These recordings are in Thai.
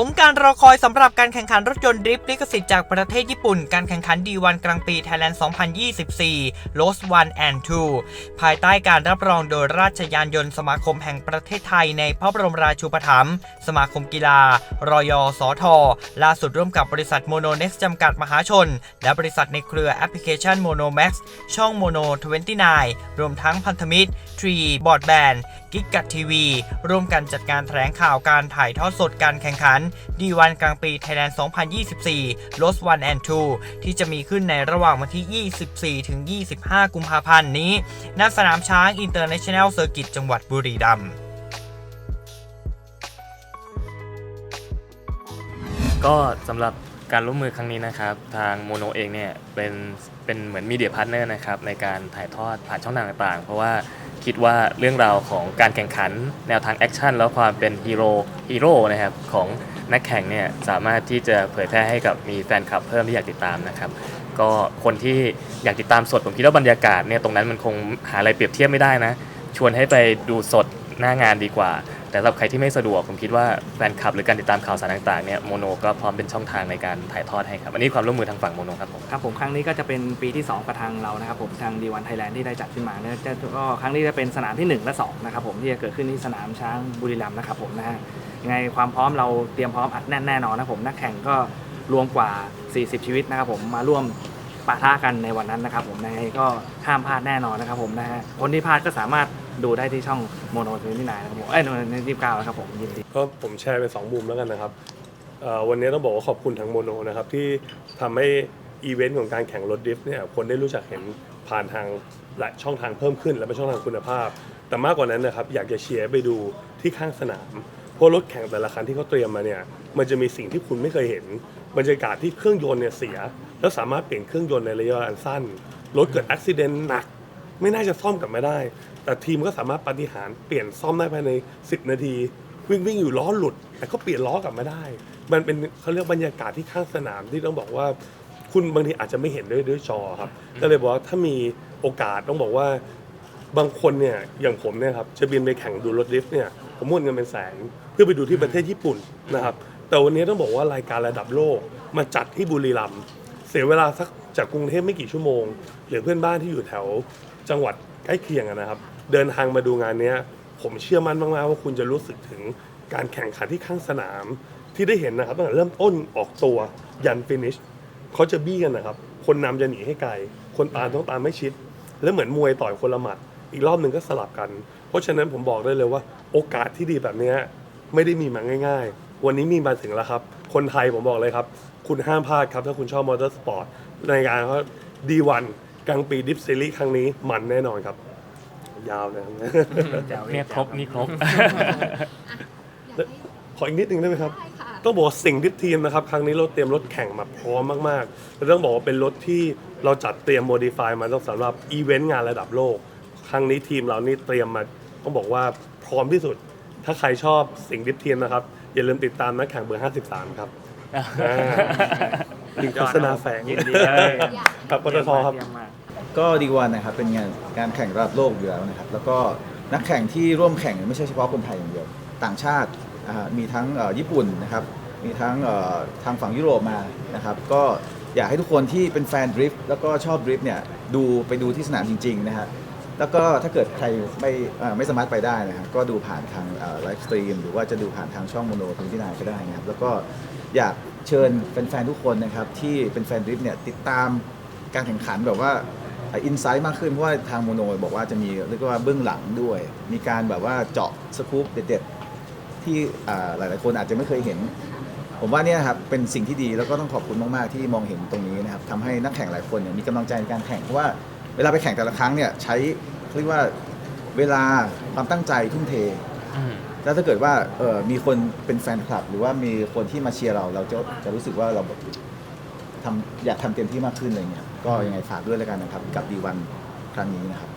สมการรอคอยสำหรับการแข่งขันรถยนต์ดริฟต์ลิขสิทธิ์จากประเทศญี่ปุ่น การแข่งขัน D1 กลางปี Thailand 2024 Lost 1 and 2 ภายใต้การรับรองโดยราชยานยนต์สมาคมแห่งประเทศไทยในพระบรมราชูปถัมภ์สมาคมกีฬา รอยอสทล่าสุดร่วมกับบริษัทโมโนเน็กซ์จำกัดมหาชน และบริษัทในเครือแอปพลิเคชันโมโนแม็กซ์ช่องโมโน29 รวมทั้งพันธมิตรทรีบอร์ดแบน กิกกัทีวี ร่วมกันจัดการแถลงข่าวการถ่ายทอดสดการแข่งขัน D1 กลางปี Thailand 2024 Lost 1 and 2ที่จะมีขึ้นในระหว่างวันที่ 24 ถึง 25 กุมภาพันธ์นี้ ณ สนามช้าง International Circuit จังหวัดบุรีรัมย์ก็สำหรับการร่วมมือครั้งนี้นะครับ ทางโมโนเองเนี่ยเป็นเป็นเหมือนมีเดียพาร์ทเนอร์นะครับในการถ่ายทอดผ่านช่องทางต่างๆ เพราะว่า คิดว่าเรื่องราวของการแข่งขัน แนวทางแอคชั่นแล้วความเป็นฮีโร่ฮีโร่นะครับของนักแข่งเนี่ยสามารถที่จะเผยแพร่ให้กับมีแฟนคลับเพิ่มที่อยากติดตามนะครับก็คนที่อยากติดตามสดผมคิดว่าบรรยากาศเนี่ยตรงนั้นมันคงหาอะไรเปรียบเทียบไม่ได้นะ ชวนให้ไปดูสดหน้างานดีกว่า แต่สำหรับใครที่ไม่สะดวกผมคิดว่าแฟนคลับหรือการติดตามข่าวสารต่างๆเนี่ยโมโนก็พร้อมเป็นช่องทางในการถ่ายทอดให้ครับอันนี้ความร่วมมือทางฝั่งโมโนครับผม ครับผมครั้งนี้ก็จะเป็นปีที่ 2 กับทางเรานะครับผมทางดีวันไทยแลนด์ที่ได้จัดขึ้นมาเนี่ยจะก็ครั้งนี้จะเป็นสนามที่ 1 และ2นะครับผมที่จะเกิดขึ้นที่สนามช้างบุรีรัมย์นะครับผมนะฮะยังไงความพร้อมเราเตรียมพร้อมอัดแน่นแน่นอนนะครับผมนักแข่งก็รวมกว่า 40 ชีวิตนะครับผมมาร่วม ปะทะกันในวันนั้นนะครับผมยังไงก็ห้ามพลาดแน่นอนนะครับผมนะฮะคนที่พลาดก็สามารถดูได้ที่ช่องโมโนทวินที่นนะครับผมเอ้ยในที่เก้านะครับผมยินดีก็ผมแชร์เป็นสองมุมแล้วกันนะครับเอ่อวันนี้ต้องบอกว่าขอบคุณทางโมโนนะครับที่ทำให้อีเวนต์ของการแข่งรถดริฟต์เนี่ยคนได้รู้จักเห็นผ่านทางหลายช่องทางเพิ่มขึ้น และเป็นช่องทางคุณภาพ แต่มากกว่านั้นนะครับอยากจะเชียร์ไปดูที่ข้างสนามเพราะรถแข่งแต่ละคันที่เขาเตรียมมาเนี่ยมันจะมีสิ่งที่คุณไม่เคยเห็นบรรยากาศที่เครื่องยนต์เนี่ยเสีย แล้วสามารถเปลี่ยนเครื่องยนต์ในระยะเวลาอันสั้นรถเกิดอุบิเหตุหนัก ไม่น่าจะซ่อมกลับมาได้ แต่ทีมก็สามารถปฏิหารเปลี่ยนซ่อมได้ภายใน 10 นาที วิ่งวิ่งอยู่ล้อหลุด แต่ก็เปลี่ยนล้อกลับมาได้ มันเป็นเขาเรียกบรรยากาศที่ข้างสนามที่ต้องบอกว่า คุณบางทีอาจจะไม่เห็นด้วยด้วยจอครับ ก็เลยบอกว่าถ้ามีโอกาสต้องบอกว่าบางคนเนี่ยอย่างผมเนี่ยครับจะบินไปแข่งดูรถดริฟต์เนี่ยผมหมดเงินเป็นแสนเพื่อไปดูที่ประเทศญี่ปุ่นนะครับแต่วันนี้ต้องบอกว่ารายการระดับโลกมาจัดที่บุรีรัมย์ สียเวลาสักจากกรุงเทพไม่กี่ชั่วโมง หรือเพื่อนบ้านที่อยู่แถวจังหวัดใกล้เคียงนะครับ เดินทางมาดูงานเนี้ย ผมเชื่อมั่นมากๆว่าคุณจะรู้สึกถึงการแข่งขันที่ข้างสนาม ที่ได้เห็นนะครับตั้งแต่เริ่มต้นออกตัวยันฟินิชเขาจะบี้กันนะครับ คนนำจะหนีให้ไกล คนตามต้องตามไม่ชิด แล้วเหมือนมวยต่อยคนละหมัด อีกรอบหนึ่งก็สลับกัน เพราะฉะนั้นผมบอกได้เลยว่า โอกาสที่ดีแบบนี้ไม่ได้มีมาง่าย ๆ วันนี้มีมาถึงแล้วครับ คนไทยผมบอกเลยครับ คุณห้ามพลาดครับ ถ้าคุณชอบมอเตอร์สปอร์ตในการเขาดีวันกลางปีดิฟซีรีส์ครั้งนี้มันแน่นอนครับ ยาวเลยครับเนี่ยครบนี่ครบ ขออีกนิดนึงได้ไหมครับได้ค่ะต้องบอกว่าสิ่งที่ทีมนะครับ ครั้งนี้เราเตรียมรถแข่งมาพร้อมมากๆและต้องบอกว่าเป็นรถที่เราจัดเตรียมโมดิฟายมาต้องสำหรับอีเวนต์งานระดับโลก ครั้งนี้ทีมเรานี่เตรียมมาต้องบอกว่าพร้อมที่สุด ถ้าใครชอบสิ่งที่ทีมนะครับ อย่าลืมติดตามนักแข่งเบอร์ 53 ครับอ่าลิงก์โฆษณาแฝงยินดีกับปตทครับ เยี่ยมมาก ก็ดีวันนะครับเป็นงานการแข่งระดับโลกอยู่แล้วนะครับ แล้วก็นักแข่งที่ร่วมแข่งไม่ใช่เฉพาะคนไทยอย่างเดียว ต่างชาติอ่ามีทั้งเอ่อญี่ปุ่นนะครับ มีทั้งเอ่อทางฝั่งยุโรปมานะครับ ก็อยากให้ทุกคนที่เป็นแฟนดริฟต์แล้วก็ชอบดริฟต์เนี่ยดูไปดูที่สนามจริงๆนะฮะ แล้วก็ถ้าเกิดใครไม่ไม่สามารถไปได้นะครับก็ดูผ่านทางไลฟ์สตรีมหรือว่าจะดูผ่านทางช่องโมโนทงที่นายก็ได้นะครับแล้วก็อยากเชิญแฟนๆทุกคนนะครับที่เป็นแฟนดริฟเนี่ยติดตามการแข่งขันแบบว่าอินไซต์มากขึ้นเพราะว่าทางโมโนบอกว่าจะมีเรียกว่าเบื้องหลังด้วย มีการแบบว่าเจาะสกู๊ปเด็ดๆที่อ่าหลายๆคนอาจจะไม่เคยเห็น ผมว่าเนี่ยครับเป็นสิ่งที่ดีแล้วก็ต้องขอบคุณมากๆที่มองเห็นตรงนี้นะครับทำให้นักแข่งหลายคนเนี่ยมีกำลังใจในการแข่งเพราะว่า เวลาไปแข่งแต่ละครั้งเนี่ยใช้เรียกว่าเวลาความตั้งใจทุ่มเท อืม แล้วถ้าเกิดว่าเออมีคนเป็นแฟนคลับ หรือว่ามีคนที่มาเชียร์เรา เราจะจะรู้สึกว่าเราแบบทำอยากทำเต็มที่มากขึ้นอะไรเงี้ยก็ยังไงฝากด้วยแล้วกันนะครับ กับดีวันครั้งนี้นะครับ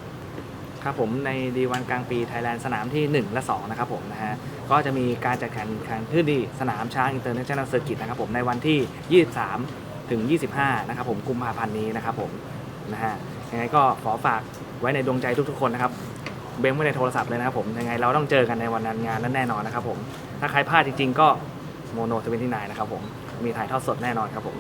ครับผมในดีวันกลางปีไทยแลนด์สนามที่ 1 และ 2 นะครับผมนะฮะก็จะมีการจัดแข่งขันขึ้นที่สนามช้างอินเตอร์เนชั่นแนลเซอร์กิตนะครับผมในวันที่ 23 ถึง 25 นะครับผมกุมภาพันธ์นี้นะครับผมนะฮะ ยังไงก็ขอฝากไว้ในดวงใจทุกๆคนนะครับ เบงไว้ในโทรศัพท์เลยนะครับผม ยังไงเราต้องเจอกันในวันนั้นงานนั้นแน่นอนนะครับผม ถ้าใครพลาดจริงๆ ก็โมโนทเวนตี้นะครับผม มีถ่ายทอดสดแน่นอนครับผม